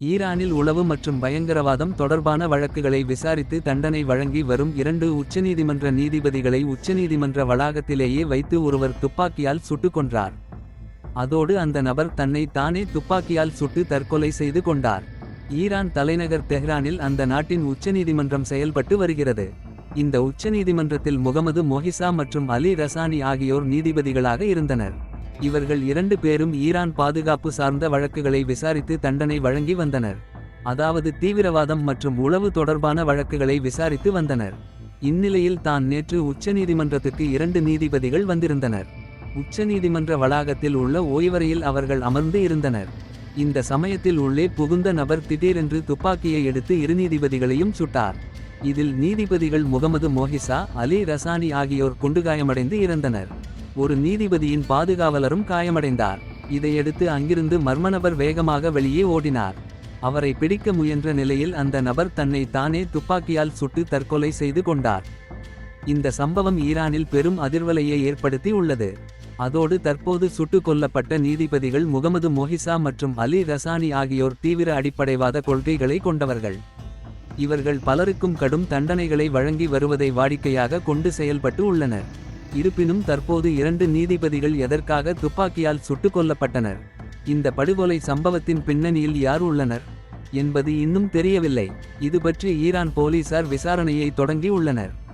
ஈரானில் உளவு மற்றும் பயங்கரவாதம் தொடர்பான வழக்குகளை விசாரித்து தண்டனை வழங்கி வரும் இரண்டு உச்சநீதிமன்ற நீதிபதிகளை உச்சநீதிமன்ற வளாகத்திலேயே வைத்து ஒருவர் துப்பாக்கியால் சுட்டுக் கொன்றார். அதோடு அந்த நபர் தன்னை தானே துப்பாக்கியால் சுட்டு தற்கொலை செய்து கொண்டார். ஈரான் தலைநகர் தெஹ்ரானில் அந்த நாட்டின் உச்சநீதிமன்றம் செயல்பட்டு வருகிறது. இந்த உச்சநீதிமன்றத்தில் முகமது மொஹிசா மற்றும் அலி ரசானி ஆகியோர் நீதிபதிகளாக இருந்தனர். இவர்கள் இரண்டு பேரும் ஈரான் பாதுகாப்பு சார்ந்த வழக்குகளை விசாரித்து தண்டனை வழங்கி வந்தனர். அதாவது தீவிரவாதம் மற்றும் உளவு தொடர்பான வழக்குகளை விசாரித்து வந்தனர். இந்நிலையில் தான் நேற்று உச்சநீதிமன்றத்துக்கு இரண்டு நீதிபதிகள் வந்திருந்தனர். உச்சநீதிமன்ற வளாகத்தில் உள்ள ஓய்வறையில் அவர்கள் அமர்ந்து இருந்தனர். இந்த சமயத்தில் உள்ளே புகுந்த நபர் திடீரென்று துப்பாக்கியை எடுத்து இரு நீதிபதிகளையும் சுட்டார். இதில் நீதிபதிகள் முகமது மோஹிசா அலி ரசானி ஆகியோர் குண்டுகாயமடைந்து இறந்தனர். ஒரு நீதிபதியின் பாதுகாவலரும் காயமடைந்தார். இதையடுத்து அங்கிருந்து மர்மநபர் வேகமாக வெளியே ஓடினார். அவரை பிடிக்க முயன்ற நிலையில் அந்த நபர் தன்னை தானே துப்பாக்கியால் சுட்டு தற்கொலை செய்து கொண்டார். இந்த சம்பவம் ஈரானில் பெரும் அதிர்வலையை ஏற்படுத்தி உள்ளது. அதோடு தற்போது சுட்டுக் கொல்லப்பட்ட நீதிபதிகள் முகமது மொஹிசா மற்றும் அலி ரசானி ஆகியோர் தீவிர அடிப்படைவாத கொள்கைகளை கொண்டவர்கள். இவர்கள் பலருக்கும் கடும் தண்டனைகளை வழங்கி வருவதை வாடிக்கையாக கொண்டு செயல்பட்டு உள்ளனர். இருப்பினும் தற்போது இரண்டு நீதிபதிகள் எதற்காக துப்பாக்கியால் சுட்டுக் கொல்லப்பட்டனர். இந்த படுகொலை சம்பவத்தின் பின்னணியில் யார் உள்ளனர். என்பது இன்னும் தெரியவில்லை. இது பற்றி ஈரான் போலீசார் விசாரணையை தொடங்கி உள்ளனர்.